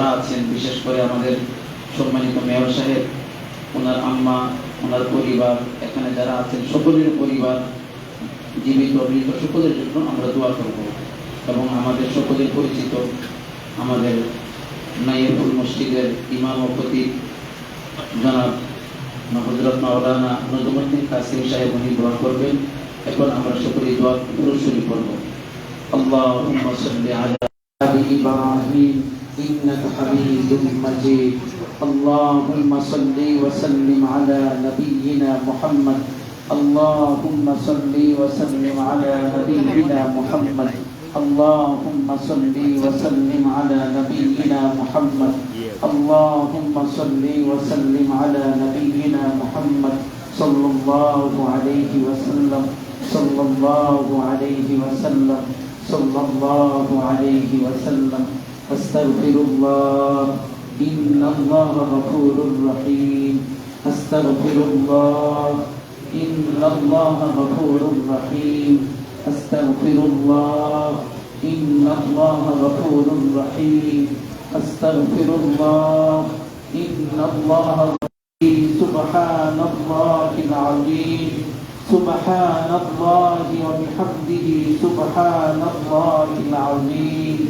যারা আছেন, বিশেষ করে আমাদের সম্মানিত মেয়র সাহেব, ওনার আম্মা, ওনার পরিবার, এখানে যারা আছেন, সকলের পরিবার, জীবিত মৃত সকলের জন্য আমরা দোয়া করব। এবং আমাদের সকলের পরিচিত, আমাদের নাইফুল মসজিদের ইমাম প্রতি জনাব হজরত মাওলানা নজমুদ্দিন কাসিম সাহেব উনি দোয়া করবেন। এখন আমরা সকলেই দোয়া পুরো শুরু করব আল্লাহ إنك حميد مجيد. اللهم صل وسلم على نبينا محمد. اللهم صل وسلم على نبينا محمد. اللهم صل وسلم على نبينا محمد. اللهم صل وسلم على نبينا محمد. صلى الله عليه وسلم. صلى الله عليه وسلم. صلى الله عليه وسلم. أستغفر الله. إن الله غفور رحيم. أستغفر الله. إن الله غفور رحيم. أستغفر الله. إن الله غفور رحيم. أستغفر الله. إن الله سبحان الله العظيم. سبحان الله وبحمده. سبحان الله العظيم.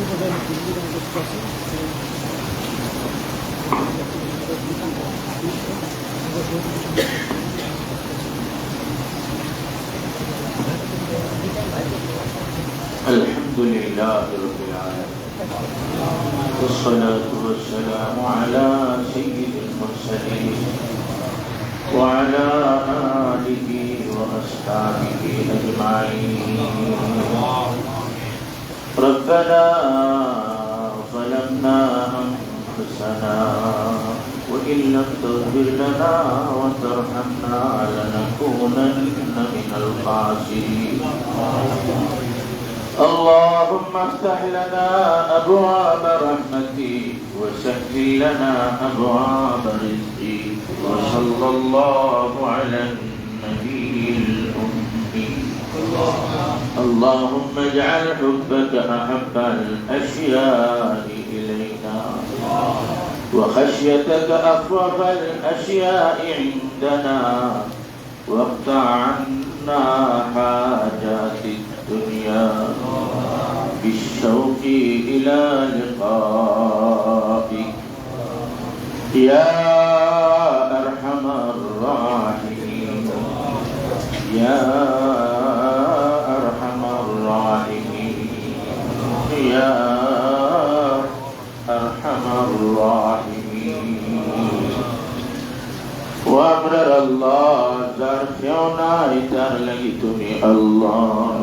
الحمد لله رب العالمين. والصلاة والسلام على سيد المرسلين وعلى آله وأصحابه أجمعين. ربنا ظلمنا أنفسنا وإن لم تغفر لنا وترحمنا لنكونن من الخاسرين. اللهم افتح لنا أبواب رحمتك وسهل لنا أبواب رزقك وصلى الله على النبي اللهم اجعل حبك أحب الأشياء إلينا وخشيتك أخوف الأشياء عندنا واقطع عنا حاجات الدنيا بالشوق إلى لقائك. يا أرحم الراحمين. يا يا أرحم الراحمين. وأبرر الله در خیونا ایتار لگی تمی اللہ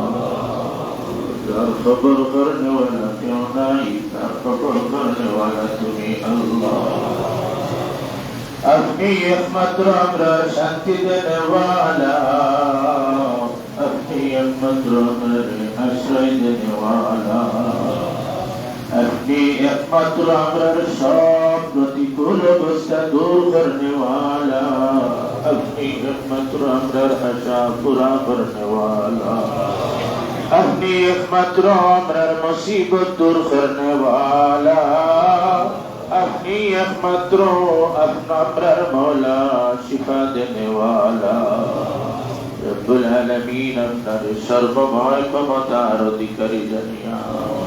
در خبر کرنے والا خیونا ایتار خبر کرنے والا تمی اللہ اپنی حکمت را أمر شانتی دینے والا اپنی حکمت را اطراف دور کرنے والا اپنی رحمت رامر اشا پورا کرنے والا اپنی مصیبت دور کرنے والا اپنی رحمت رو اپنا پر مولا شفا دینے والا رب العالمین اپنا سر بھائی کو دکری دنیا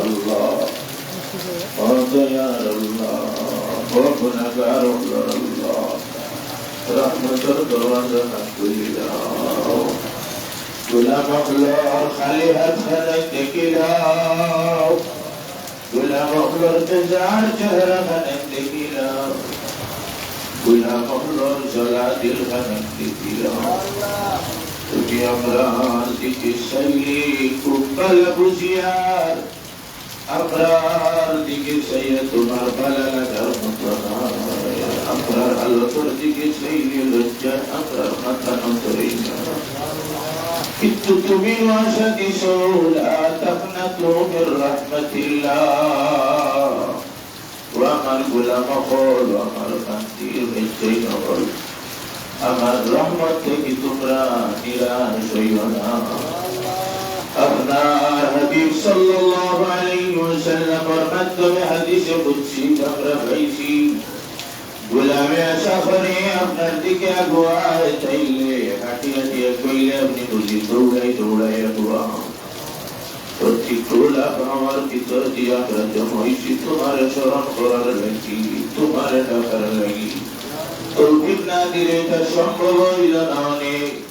আল্লাহ রহমতের দরওয়াজা খুলে দাও গোলাম হলোর খালি হাত খানায় দেখে দাও গোলাম হলোর তেজার চেহারা খানে দেখে দাও খানে বুঝিয়ার আমরার দিকে চাইলে তোমার ভালো লাগার মতো। আমরার আলোচনার দিকে চাইলে লজ্জা আমরার মাথা নন্তরে কিন্তু তুমি আশা দিছ লা তাকনাতু মির আমার গোলাম হল, আমার কান্তির নিশ্চয় হল আমার রহমত থেকে তোমরা নিরাশ হইও না। আপনার হাবিব সাল্লাল্লাহু আলাইহি ওয়াসাল্লামের মাধ্যমে হাদিসে কুদসি আমরা পাইছি গোলামে আশা আপনার দিকে আগুয়ায় চাইলে হাঁটি হাঁটিয়ে কইলে আপনি বুঝি দৌড়াই দৌড়াই আগুয়া প্রত্যেক গোলাপ আমার ভিতর দিয়ে আমরা জমাইছি তোমার স্মরণ করার লাগি তোমার ডাকার লাগি তৌফিক না দিলে তা সম্ভব হইল না অনেক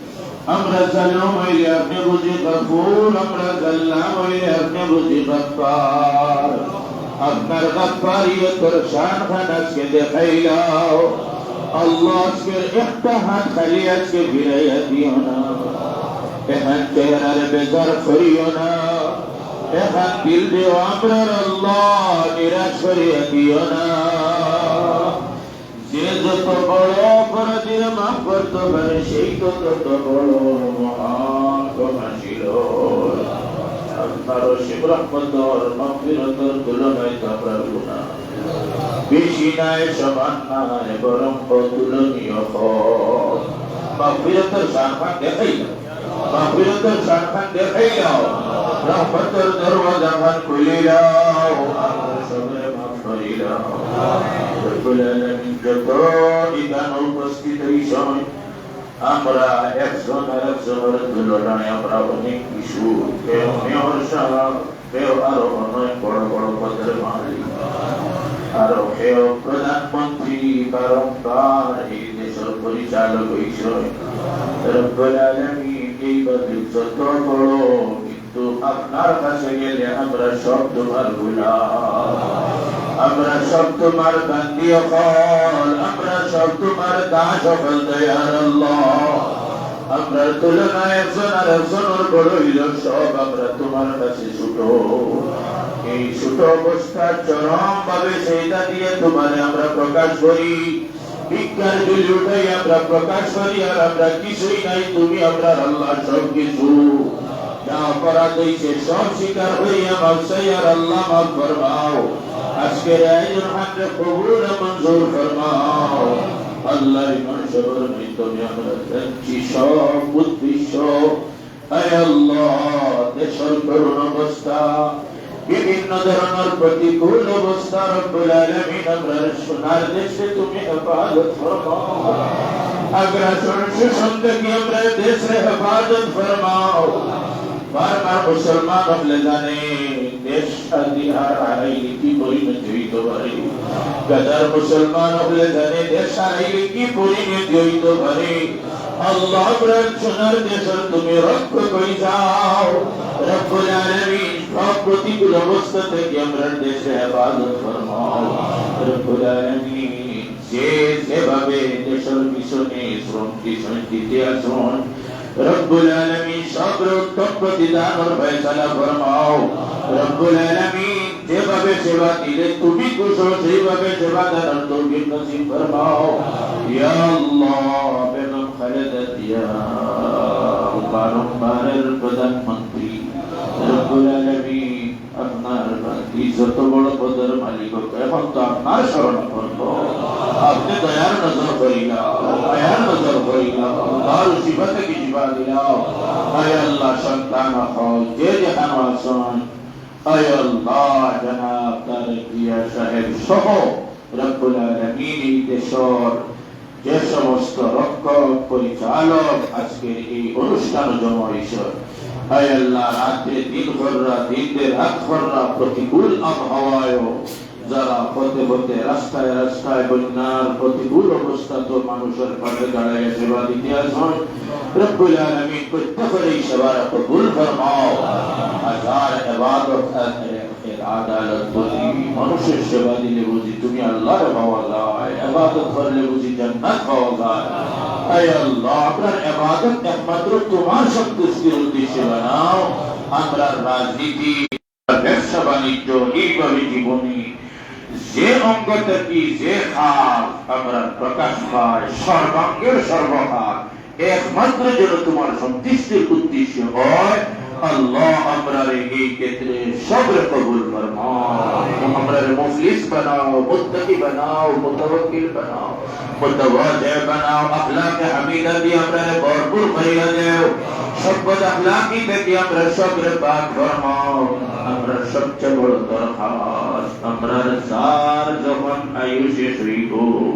امر سلام ویلی اپنے بزی غفور امر سلام ویلی اپنے بزی غفار اکبر غفاریت اور ترشان خنس کے دخائی لاؤ اللہ اس کے اختحان خلیت کے بیرائیتیونا اہن تیرہ رب ظرفریونا اہن دل دیو امر اللہ نیرہ شریعتیونا যে যত বড় অপরাধীর মাফ করতে পারে সেই তো তত বড় মহান ক্ষমাশীল আপনার শিব রহমতর মফিরতর তুলনায় তো আপনার গুণা বেশি নাই সমান নাই বরং অতুলনীয় মফিরতর সারখান দেখাই মফিরতর দেখাই দাও রহমতের দরওয়াজা খুলে আমরা দাও রব্বুল আলামিন যত ইদান উপস্থিত এই সময় আমরা একজন একজনের তুলনায় আমরা অনেক কিছু কেউ মেয়র সাহেব কেউ আরও পরিচালক বড় কিন্তু আপনার কাছে গেলে আমরা সব তোমার গুলাম আমরা সব তোমার বান্দি অকল, আমরা সব তোমার দাস অকল দয়ার আমরা তুলনায় একজন আর একজনের বড় সব আমরা তোমার কাছে ছোট। এই ছোট অবস্থার চরম ভাবে সেইটা দিয়ে তোমারে আমরা প্রকাশ করি। বিজ্ঞান বিল উঠাই আমরা প্রকাশ করি আর আমরা কিছুই নাই, তুমি আমরা আল্লাহ সব কিছু যা অপরাধ হয়েছে সব স্বীকার হইয়া মাফসাই আর আল্লাহ মাফ ফরমাও আজকের আয়োজন হাতে কবুল মঞ্জুর ফরমাও আল্লাহর মনসবর মাধ্যমে আমরা যাচ্ছি সব উদ্দেশ্য আয় আল্লাহ দেশের করুণ অবস্থা বিভিন্ন ধরনের প্রতিকূল অবস্থা রব্বুল আলামিন আমরা সোনার দেশে তুমি হেফাজত ফরমাও আগ্রাসন শোষণ থেকে আমরা দেশে হেফাজত ফরমাও জানে, দেশ শান্তি আর হারাইলে কি পরিণতি পারে। গাদার মুসলমান হলে জানে, দেশ হারাইলে কি পরিণতি হইতে পারে। আল্লাহ আপনার সোনার দেশের তুমি রক্ষা করে যাও। রব্বুল আলামিন সব প্রতিকূল অবস্থা থেকে আমরা দেশে হেফাজত ফরমাও। রব্বুল আলামিন যে যেভাবে দেশের পিছনে শ্রম দিতে আসুন রব্বুল আলামিন সবর তপতি দানর ফয়সালা ফরমাও। রব্বুল আলামিন যেভাবে সেবা দিলে তুমি খুশো সেইভাবে সেবা দান তৌফিক নসিব ফরমাও। ইয়া আল্লাহ, বেগম খালেদা জিয়া। বারংবারের প্রধানমন্ত্রী। রব্বুল আলামিন বান্দি যত বড় পদের মালিক হোক, এখন তো আপনার স্মরণ করব আপনি দয়ার নজর করিলা দয়ার নজর করিলা দারু সিফাতে কি জিবা দিলাও। আয় আল্লাহ সন্তান হল যে যেখানে আসন আয় আল্লাহ জনাব তারেক জিয়া সাহেব সহ রব্বুল আলামিন দেশর যে সমস্ত রক্ষক পরিচালক আজকের এই অনুষ্ঠান জমাইছ আয় আল্লাহ রাত্রে দিন ভররা দিনদের রাত ভররা প্রতিকূল আবহাওয়ায় যারা পথে পথে রাস্তায় রাস্তায় বন্যার প্রতিকূল অবস্থা তো মানুষের পাশে দাঁড়ায় সেবা দিতে আসুন রব্বুল আলামিন প্রত্যেকের এই সেবার কবুল ফরমাও হাজার ইবাদত এর আদালত মানুষের সেবা দিলে বুঝি তুমি করলে বুঝি আপনার একমাত্র তোমার সন্তুষ্টির উদ্দেশ্যে বানাও আমরা রাজনীতি, ব্যবসা বাণিজ্য, এইভাবে জীবনী, যে অঙ্গ থেকে যে খাল আমরা প্রকাশ পায় সর্বাঙ্গের সর্বহার একমাত্র যেন তোমার সন্তুষ্টির উদ্দেশ্য হয়, আল্লাহ আমরা এই ক্ষেত্রে فرما ہمارے مفلس بناؤ، متقی بناؤ، متوکل بناؤ۔ متواضع بناؤ، اخلاق حمیدہ دی ہمارے بھرپور بھریا دے سب بد اخلاقی دے دی ہمارے صبر پاک فرما ہمارے سب چبڑ درخواست ہمارے سار زمان ایوش شریفو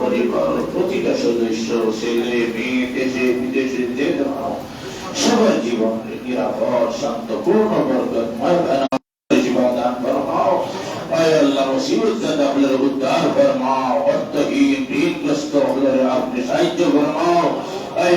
পরিবার প্রতিটা সদস্য ছেলে মেয়ে দেশে বিদেশে যে সবার জীবন নিরাপদ শান্ত পূর্ণ বরকতময় জীবন দান ফরমাও আল্লাহ মুসিবত দাদা আপনার উদ্ধার ফরমাও অর্থহীন ঋণগ্রস্ত আপনার আপনি সাহায্য ফরমাও। আয়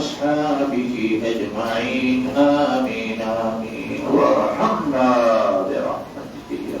وأصحابه أجمعين. آمين آمين. وارحمنا برحمتك يا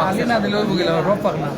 علينا دلوقتي وقلنا ربنا